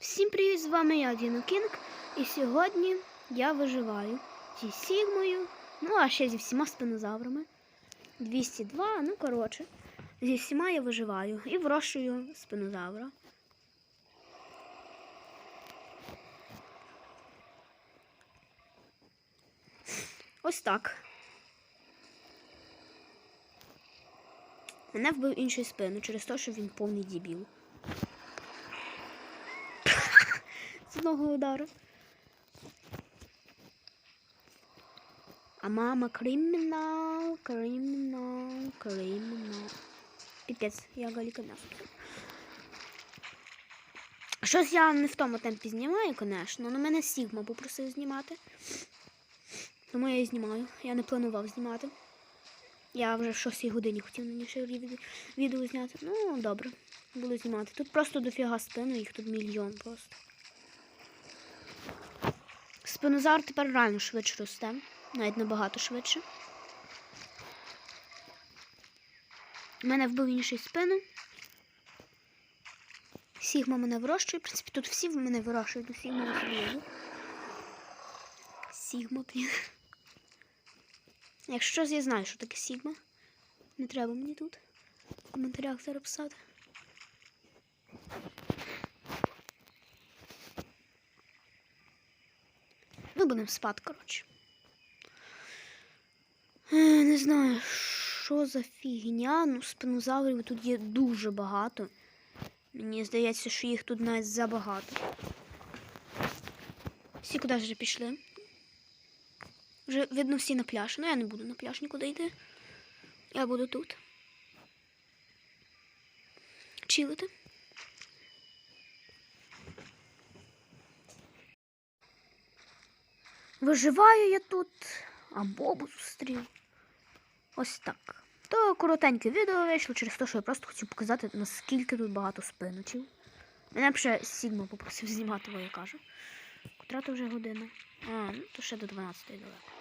Всім привіт, з вами я, Діно Кінг, і сьогодні я виживаю зі Сігмою, ну а ще зі всіма спинозаврами. 202, ну коротше, зі всіма я виживаю і вирощую спинозавра. Ось так. Мене вбив інший спину через те, що він повний дебіл. З одного удару. А мама кримінал, кримінал, кримінал. Піпець, я галіка м'ясо. Щось я не в тому темпі знімаю, звісно, але мене Сігма попросив знімати. Тому я і знімаю. Я не планував знімати. Я вже в 6 годині хотів на відео, відео зняти. Ну, добре, буду знімати. Тут просто дофіга спину, їх тут мільйон просто. Спинозавр тепер реально швидше росте, навіть набагато швидше. У мене вбив інший спину. Сігма мене вирощує. В принципі, тут всі мене вирощують до Сігма особливо. Сігма, блін. Якщо я знаю, що таке Сігма, не треба мені тут в коментарях зараз писати. Будемо спати, коротше. Е, Не знаю, що за фігня. Ну, спинозаврів тут є дуже багато. Мені здається, що їх тут навіть забагато. Всі куди вже пішли? Вже видно всі на пляж. Ну я не буду на пляж нікуди йти. Я буду тут. Чилити. Виживаю я тут, а Бобу зустрів. Ось так. То коротеньке відео вийшло через те, що я просто хотів показати, наскільки тут багато спиночів. Мене б ще попросив знімати, бо я кажу. Котра то вже година? А, ну то ще до 12 далеко.